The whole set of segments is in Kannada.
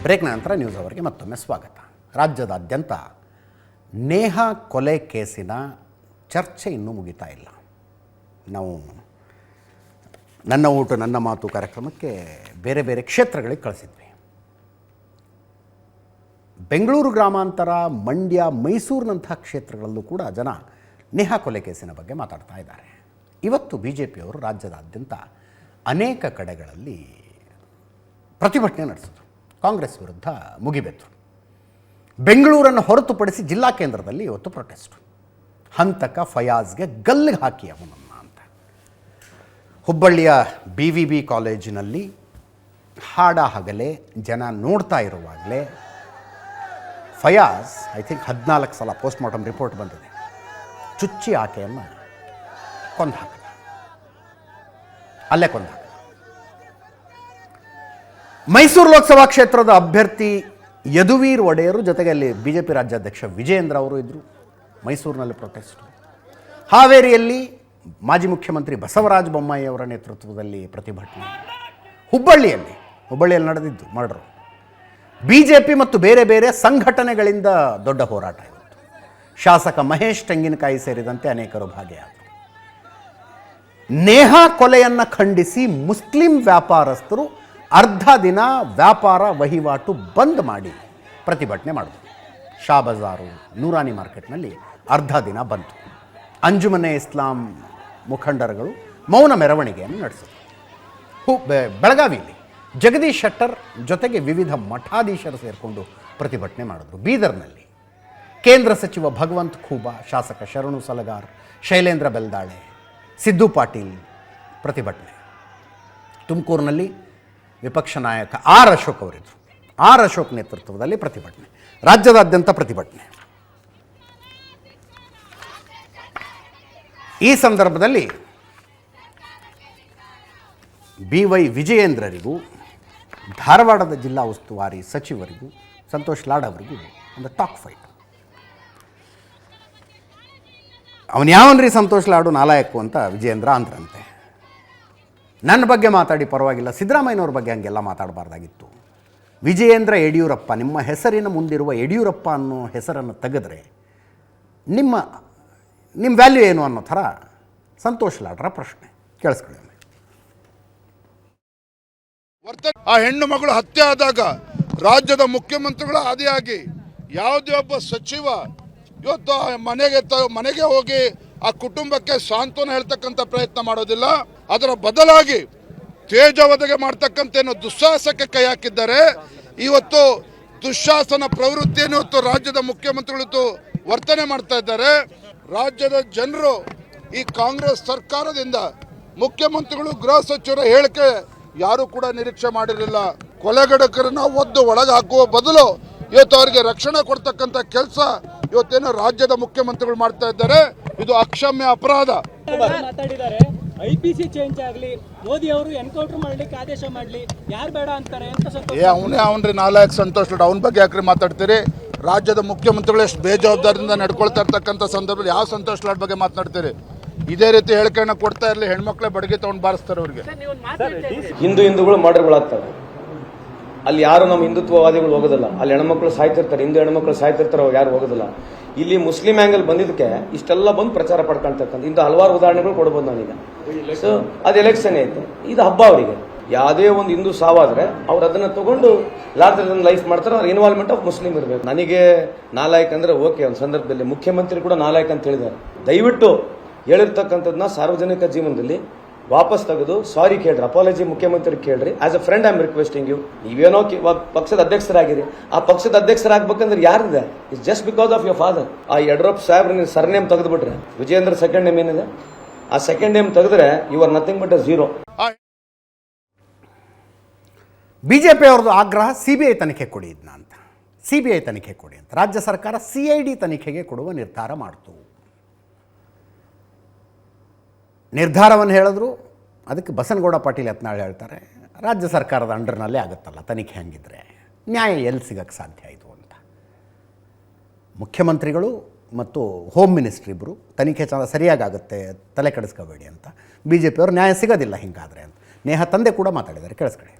ಬ್ರೇಕ್ನ ನಂತರ ನ್ಯೂಸ್ ಅವರಿಗೆ ಮತ್ತೊಮ್ಮೆ ಸ್ವಾಗತ. ರಾಜ್ಯದಾದ್ಯಂತ ನೇಹ ಕೊಲೆ ಕೇಸಿನ ಚರ್ಚೆ ಇನ್ನೂ ಮುಗಿತಾ ಇಲ್ಲ. ನಾವು ನನ್ನ ಊಟ, ನನ್ನ ಮಾತು ಕಾರ್ಯಕ್ರಮಕ್ಕೆ ಬೇರೆ ಬೇರೆ ಕ್ಷೇತ್ರಗಳಿಗೆ ಕಳಿಸಿದ್ವಿ. ಬೆಂಗಳೂರು ಗ್ರಾಮಾಂತರ, ಮಂಡ್ಯ, ಮೈಸೂರಿನಂತಹ ಕ್ಷೇತ್ರಗಳಲ್ಲೂ ಕೂಡ ಜನ ನೇಹಾ ಕೊಲೆ ಕೇಸಿನ ಬಗ್ಗೆ ಮಾತಾಡ್ತಾ ಇದ್ದಾರೆ. ಇವತ್ತು ಬಿ ಜೆ ಪಿಯವರು ರಾಜ್ಯದಾದ್ಯಂತ ಅನೇಕ ಕಡೆಗಳಲ್ಲಿ ಪ್ರತಿಭಟನೆ ನಡೆಸಿದ್ರು. ಕಾಂಗ್ರೆಸ್ ವಿರುದ್ಧ ಮುಗಿಬೆದ್ರು. ಬೆಂಗಳೂರನ್ನು ಹೊರತುಪಡಿಸಿ ಜಿಲ್ಲಾ ಕೇಂದ್ರದಲ್ಲಿ ಇವತ್ತು ಪ್ರೊಟೆಸ್ಟ್ ಹಂತಕ ಫಯಾಜ್ಗೆ ಗಲ್ಲಿಗೆ ಹಾಕಿ ಅವನನ್ನ ಅಂತ. ಹುಬ್ಬಳ್ಳಿಯ ಬಿ ವಿ ಬಿ ಕಾಲೇಜಿನಲ್ಲಿ ಹಾಡ ಹಗಲೇ, ಜನ ನೋಡ್ತಾ ಇರುವಾಗಲೇ ಫಯಾಜ್ ಐ ಥಿಂಕ್ ಹದಿನಾಲ್ಕು ಸಲ ಪೋಸ್ಟ್ ಮಾರ್ಟಮ್ ರಿಪೋರ್ಟ್ ಬಂದಿದೆ. ಚುಚ್ಚಿ ಆಕೆಯನ್ನು ಕೊಂದು ಹಾಕಿದ. ಅಲ್ಲೇ ಕೊಂದು ಮೈಸೂರು ಲೋಕಸಭಾ ಕ್ಷೇತ್ರದ ಅಭ್ಯರ್ಥಿ ಯದುವೀರ್ ಒಡೆಯರು ಜೊತೆಗೆ ಅಲ್ಲಿ ಬಿ ಜೆ ಪಿ ರಾಜ್ಯಾಧ್ಯಕ್ಷ ವಿಜಯೇಂದ್ರ ಅವರು ಇದ್ದರು ಮೈಸೂರಿನಲ್ಲಿ ಪ್ರೊಟೆಸ್ಟ್ ಹಾವೇರಿಯಲ್ಲಿ ಮಾಜಿ ಮುಖ್ಯಮಂತ್ರಿ ಬಸವರಾಜ ಬೊಮ್ಮಾಯಿ ಅವರ ನೇತೃತ್ವದಲ್ಲಿ ಪ್ರತಿಭಟನೆ. ಹುಬ್ಬಳ್ಳಿಯಲ್ಲಿ ಹುಬ್ಬಳ್ಳಿಯಲ್ಲಿ ನಡೆದಿದ್ದು ಮರ್ಡರು ಬಿ ಜೆ ಪಿ ಮತ್ತು ಬೇರೆ ಬೇರೆ ಸಂಘಟನೆಗಳಿಂದ ದೊಡ್ಡ ಹೋರಾಟ ಇವತ್ತು ಶಾಸಕ ಮಹೇಶ್ ತೆಂಗಿನಕಾಯಿ ಸೇರಿದಂತೆ ಅನೇಕರು ಭಾಗಿಯಾದರು. ನೇಹಾ ಕೊಲೆಯನ್ನು ಖಂಡಿಸಿ ಮುಸ್ಲಿಂ ವ್ಯಾಪಾರಸ್ಥರು ಅರ್ಧ ದಿನ ವ್ಯಾಪಾರ ವಹಿವಾಟು ಬಂದ್ ಮಾಡಿ ಪ್ರತಿಭಟನೆ ಮಾಡಿದ್ರು. ಶಾ ಬಜಾರು, ನೂರಾನಿ ಮಾರ್ಕೆಟ್ನಲ್ಲಿ ಅರ್ಧ ದಿನ ಬಂತು. ಅಂಜುಮನೆ ಇಸ್ಲಾಂ ಮುಖಂಡರುಗಳು ಮೌನ ಮೆರವಣಿಗೆಯನ್ನು ನಡೆಸಿದರು. ಹು ಬೆಳಗಾವಿಯಲ್ಲಿ ಜಗದೀಶ್ ಶೆಟ್ಟರ್ ಜೊತೆಗೆ ವಿವಿಧ ಮಠಾಧೀಶರು ಸೇರಿಕೊಂಡು ಪ್ರತಿಭಟನೆ ಮಾಡಿದ್ರು. ಬೀದರ್ನಲ್ಲಿ ಕೇಂದ್ರ ಸಚಿವ ಭಗವಂತ್ ಖೂಬಾ, ಶಾಸಕ ಶರಣು ಸಲಗಾರ್, ಶೈಲೇಂದ್ರ ಬೆಲ್ದಾಳೆ, ಸಿದ್ದು ಪಾಟೀಲ್ ಪ್ರತಿಭಟನೆ. ತುಮಕೂರಿನಲ್ಲಿ ವಿಪಕ್ಷ ನಾಯಕ ಆರ್ ಅಶೋಕ್ ಅವರಿದ್ದರು ಆರ್ ಅಶೋಕ್ ನೇತೃತ್ವದಲ್ಲಿ ಪ್ರತಿಭಟನೆ. ರಾಜ್ಯದಾದ್ಯಂತ ಪ್ರತಿಭಟನೆ. ಈ ಸಂದರ್ಭದಲ್ಲಿ ಬಿ ವೈ ವಿಜಯೇಂದ್ರರಿಗೂ, ಧಾರವಾಡದ ಜಿಲ್ಲಾ ಉಸ್ತುವಾರಿ ಸಚಿವರಿಗೂ, ಸಂತೋಷ್ ಲಾಡ್ ಅವರಿಗೂ ಒಂದು ಟಾಕ್ ಫೈಟ್. ಅವನು ಯಾವನ್ರಿ ಸಂತೋಷ್ ಲಾಡು ನಾಲಾಯಕ್ಕು ಅಂತ ವಿಜಯೇಂದ್ರ ಅಂದ್ರಂತೆ. ನನ್ನ ಬಗ್ಗೆ ಮಾತಾಡಿ ಪರವಾಗಿಲ್ಲ. ಸಿದ್ದರಾಮಯ್ಯನವ್ರ ಬಗ್ಗೆ ಹಂಗೆಲ್ಲ ಮಾತಾಡಬಾರ್ದಾಗಿತ್ತು. ವಿಜಯೇಂದ್ರ ಯಡಿಯೂರಪ್ಪ, ನಿಮ್ಮ ಹೆಸರಿನ ಮುಂದಿರುವ ಯಡಿಯೂರಪ್ಪ ಅನ್ನೋ ಹೆಸರನ್ನು ತೆಗೆದ್ರೆ ನಿಮ್ಮ ನಿಮ್ಮ ವ್ಯಾಲ್ಯೂ ಏನು ಅನ್ನೋ ಥರ ಸಂತೋಷ್ ಲಾಡ್ರ ಪ್ರಶ್ನೆ. ಕೇಳಿಸ್ಕೊಳ್ಳಿ ಆ ಹೆಣ್ಣು ಮಗಳು ಹತ್ಯೆ ಆದಾಗ ರಾಜ್ಯದ ಮುಖ್ಯಮಂತ್ರಿಗಳ ಆದಿಯಾಗಿ ಯಾವುದೇ ಒಬ್ಬ ಸಚಿವ ಇವತ್ತು ಮನೆಗೆ ಮನೆಗೆ ಹೋಗಿ ಆ ಕುಟುಂಬಕ್ಕೆ ಸಾಂತ್ವನ ಹೇಳ್ತಕ್ಕಂಥ ಪ್ರಯತ್ನ ಮಾಡೋದಿಲ್ಲ. ಅದರ ಬದಲಾಗಿ ತೇಜವಧೆಗೆ ಮಾಡ್ತಕ್ಕಂಥ ಏನೋ ದುಸ್ಸಾಹಸಕ್ಕೆ ಕೈ ಹಾಕಿದ್ದಾರೆ. ಇವತ್ತು ದುಶಾಸನ ಪ್ರವೃತ್ತಿಯನ್ನು ಇವತ್ತು ರಾಜ್ಯದ ಮುಖ್ಯಮಂತ್ರಿಗಳು ವರ್ತನೆ ಮಾಡ್ತಾ ಇದ್ದಾರೆ. ರಾಜ್ಯದ ಜನರು ಈ ಕಾಂಗ್ರೆಸ್ ಸರ್ಕಾರದಿಂದ ಮುಖ್ಯಮಂತ್ರಿಗಳು, ಗೃಹ ಸಚಿವರ ಹೇಳಿಕೆ ಯಾರು ಕೂಡ ನಿರೀಕ್ಷೆ ಮಾಡಿರಲಿಲ್ಲ. ಕೊಲೆಗಡಕರನ್ನ ಒದ್ದು ಒಳಗೆ ಹಾಕುವ ಬದಲು ಇವತ್ತು ಅವರಿಗೆ ರಕ್ಷಣೆ ಕೊಡ್ತಕ್ಕಂಥ ಕೆಲಸ ಇವತ್ತೇನು ರಾಜ್ಯದ ಮುಖ್ಯಮಂತ್ರಿಗಳು ಮಾಡ್ತಾ ಇದ್ದಾರೆ. ಇದು ಅಕ್ಷಮ್ಯ ಅಪರಾಧ. ಮಾತಾಡಿದ್ದಾರೆ? ಐ ಪಿ ಸಿ ಚೇಂಜ್ ಆಗಲಿ ಮೋದಿ ಅವರು ಎನ್ಕೌಂಟರ್ ಮಾಡ್ಲಿಕ್ಕೆ ಆದೇಶ ಮಾಡಲಿ ಯಾರು ಬೇಡ ಅಂತಾರೆ ಏ ಅವನೇ ಅವನ್ರಿ ನಾಲ್ಕು ಸಂತೋಷ್ ಲಾಡ್ ಅವನ ಬಗ್ಗೆ ಯಾಕ್ರಿ ಮಾತಾಡ್ತೀರಿ? ರಾಜ್ಯದ ಮುಖ್ಯಮಂತ್ರಿಗಳು ಎಷ್ಟು ಬೇಜವಾಬ್ದಾರಿಯಿಂದ ನಡ್ಕೊಳ್ತಾ ಇರ್ತಕ್ಕಂಥ ಸಂದರ್ಭದಲ್ಲಿ ಯಾವ ಸಂತೋಷ್ ಲಾಡ್ ಬಗ್ಗೆ ಮಾತನಾಡ್ತೀರಿ ಇದೇ ರೀತಿ ಹೇಳಿಕೆಯನ್ನು ಕೊಡ್ತಾ ಇರಲಿ ಹೆಣ್ಮಕ್ಳೇ ಬಡಗಿ ತಗೊಂಡು ಬಾರಿಸ್ತಾರೆ ಅವ್ರಿಗೆ. ಹಿಂದೂ ಹಿಂದೂಗಳು ಮರ್ಡರ್ಗಳಾಗ್ತವೆ ಅಲ್ಲಿ ಯಾರು ನಮ್ಮ ಹಿಂದುತ್ವವಾದಿಗಳು ಹೋಗೋದಿಲ್ಲ. ಅಲ್ಲಿ ಹೆಣ್ಮಕ್ಳು ಸಾಯ್ತಿರ್ತಾರೆ, ಹಿಂದೂ ಹೆಣ್ಮಕ್ಳು ಸಾಯ್ತಿರ್ತಾರೆ ಯಾರು ಹೋಗೋದಿಲ್ಲ. ಇಲ್ಲಿ ಮುಸ್ಲಿಂ ಆ್ಯಂಗಲ್ ಬಂದಿದ್ದಕ್ಕೆ ಇಷ್ಟೆಲ್ಲ ಬಂದು ಪ್ರಚಾರ ಪಡ್ಕೊಳ್ತಕ್ಕಂಥ ಇಂಥ ಹಲವಾರು ಉದಾಹರಣೆಗಳು ಕೊಡ್ಬೋದು ನಾನೀಗ. ಸೊ ಅದು ಎಲೆಕ್ಷನ್ ಐತೆ ಇದು ಹಬ್ಬ ಅವರಿಗೆ. ಯಾವುದೇ ಒಂದು ಹಿಂದೂ ಸಾವಾದರೆ ಅವ್ರು ಅದನ್ನ ತಗೊಂಡು ಲಾರ್ಜರ್ ಲೈಫ್ ಮಾಡ್ತಾರೆ, ಅವ್ರ ಇನ್ವಾಲ್ವ್ಮೆಂಟ್ ಆಫ್ ಮುಸ್ಲಿಂ ಇರಬೇಕು. ನನಗೆ ನಾಲಾಯಕ್ ಅಂದ್ರೆ ಓಕೆ, ಒಂದು ಸಂದರ್ಭದಲ್ಲಿ ಮುಖ್ಯಮಂತ್ರಿ ಕೂಡ ನಾಲಾಯಕ್ ಅಂತ ಹೇಳಿದ್ದಾರೆ. ದಯವಿಟ್ಟು ಹೇಳಿರ್ತಕ್ಕಂಥದ್ದನ್ನ ಸಾರ್ವಜನಿಕ ಜೀವನದಲ್ಲಿ ವಾಪಸ್ ತೆಗೆದು ಸಾರಿ ಕೇಳ್ರಿ ಅಪಾಲಜಿ ಮುಖ್ಯಮಂತ್ರಿ ಕೇಳ್ರಿ. As a friend I am requesting you ನೀವೇನೋ ಪಕ್ಷದ ಅಧ್ಯಕ್ಷರಾಗಿರಿ. ಆ ಪಕ್ಷದ ಅಧ್ಯಕ್ಷರಾಗಬೇಕಂದ್ರೆ ಯಾರಿದೆ? It's just because of your father ಆ ಯಡಿಯೂರಪ್ಪ ಸಾಹೇಬ್ರ ನೀವು ಸರ್ ನೇಮ್ ತೆಗೆದುಬಿಟ್ರೆ ವಿಜೇಂದ್ರ ಸೆಕೆಂಡ್ ನೇಮ್ ಏನಿದೆ? ಆ ಸೆಕೆಂಡ್ ನೇಮ್ ತೆಗೆದ್ರೆ you are nothing but a zero BJP ಅವ್ರದ್ದು ಆಗ್ರಹ ಸಿ ಬಿ ಐ ತನಿಖೆ ಕೊಡಿ ಇದನ್ನ ಅಂತ. ಸಿ ಬಿ ಐ ತನಿಖೆ ಕೊಡಿ ಅಂತ. ರಾಜ್ಯ ಸರ್ಕಾರ ಸಿ ಐ ಡಿ ತನಿಖೆಗೆ ಕೊಡುವ ನಿರ್ಧಾರ ಮಾಡ್ತು. ನಿರ್ಧಾರವನ್ನು ಹೇಳಿದ್ರು. ಅದಕ್ಕೆ ಬಸನಗೌಡ ಪಾಟೀಲ್ ಯತ್ನಾಳ್ ಹೇಳ್ತಾರೆ, ರಾಜ್ಯ ಸರ್ಕಾರದ ಅಂಡರ್ನಲ್ಲೇ ಆಗುತ್ತಲ್ಲ, ತನಿಖೆ ಹಂಗಿದ್ರೆ ನ್ಯಾಯ ಎಲ್ಲಿ ಸಿಗಕ್ಕೆ ಸಾಧ್ಯ ಆಯಿತು ಅಂತ. ಮುಖ್ಯಮಂತ್ರಿಗಳು ಮತ್ತು ಹೋಮ್ ಮಿನಿಸ್ಟ್ರಿ ಇಬ್ಬರು ತನಿಖೆ ಸರಿಯಾಗಿ ಸರಿಯಾಗುತ್ತೆ ತಲೆ ಕೆಡಿಸ್ಕೋಬೇಡಿ ಅಂತ. ಬಿ ಜೆ ಪಿಯವರು ನ್ಯಾಯ ಸಿಗೋದಿಲ್ಲ ಹಿಂಗಾದರೆ ಅಂತ. ನೇಹ ತಂದೆ ಕೂಡ ಮಾತಾಡಿದ್ದಾರೆ, ಕೇಳಿಸ್ಕೊಳ್ಳಿ.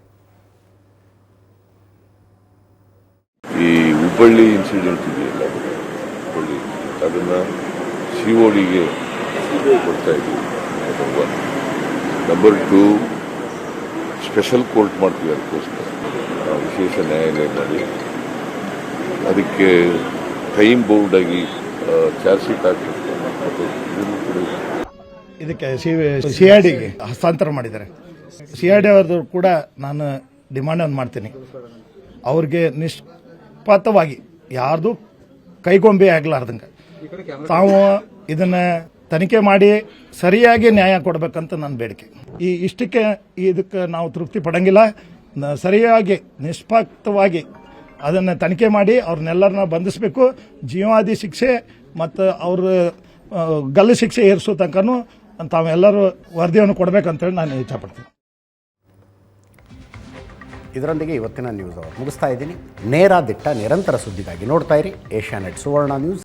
ಹುಬ್ಬಳ್ಳಿ ಇನ್ಸಿಡೆಂಟ್ ಇದೆಯಲ್ಲ, ಹುಬ್ಬಳ್ಳಿ, ಅದನ್ನು ಸಿ ಓಡಿಗೆ ಡಿಗೆ ಕೊಡ್ತಾ ಇದ್ದೀವಿ. Number one number two special court ಮಾಡ್ತೀವಿ ಅದಕ್ಕೋಸ್ಕರ. ವಿಶೇಷ ನ್ಯಾಯಾಲಯ ಮಾಡಿ. ಅದಕ್ಕೆ ಟೈಮ್ ಬೌಂಡ್ ಚಾರ್ಜ್ ಶೀಟ್ ಮತ್ತು ಇದಕ್ಕೆ ಸಿ ಆರ್ ಡಿಗೆ ಹಸ್ತಾಂತರ ಮಾಡಿದ್ದಾರೆ. ಸಿ ಆರ್ ಡಿ ಅವ್ರದ್ದು ಕೂಡ ನಾನು ಡಿಮಾಂಡ್ ಒಂದು ಮಾಡ್ತೀನಿ. ಅವ್ರಿಗೆ ನಿಷ್ಪಾತವಾಗಿ ಯಾರ್ದು ಕೈಗೊಂಬೆ ಆಗ್ಲಾರ್ದಂಗೆ. ತಾವು ಇದನ್ನ ತನಿಖೆ ಮಾಡಿ ಸರಿಯಾಗಿ ನ್ಯಾಯ ಕೊಡಬೇಕಂತ ನನ್ನ ಬೇಡಿಕೆ. ಈ ಇಷ್ಟಕ್ಕೆ ಇದಕ್ಕೆ ನಾವು ತೃಪ್ತಿ ಪಡಂಗಿಲ್ಲ. ಸರಿಯಾಗಿ ನಿಷ್ಪಕ್ಷವಾಗಿ ಅದನ್ನು ತನಿಖೆ ಮಾಡಿ ಅವ್ರನ್ನೆಲ್ಲರನ್ನ ಬಂಧಿಸಬೇಕು. ಜೀವಾದಿ ಶಿಕ್ಷೆ ಮತ್ತು ಅವ್ರ ಗಲ್ಲು ಶಿಕ್ಷೆ ಏರಿಸೋ ತನಕನೂ ತಾವೆಲ್ಲರೂ ವರದಿಯನ್ನು ಕೊಡಬೇಕಂತೇಳಿ ನಾನು ಇಚ್ಛಪಡ್ತೀನಿ. ಇದರೊಂದಿಗೆ ಇವತ್ತಿನ ನ್ಯೂಸ್ ಅವರು ಮುಗಿಸ್ತಾ ಇದ್ದೀನಿ. ನೇರ ದಿಟ್ಟ ನಿರಂತರ ಸುದ್ದಿಗಾಗಿ ನೋಡ್ತಾ ಇರಿ. Asianet Suvarna news.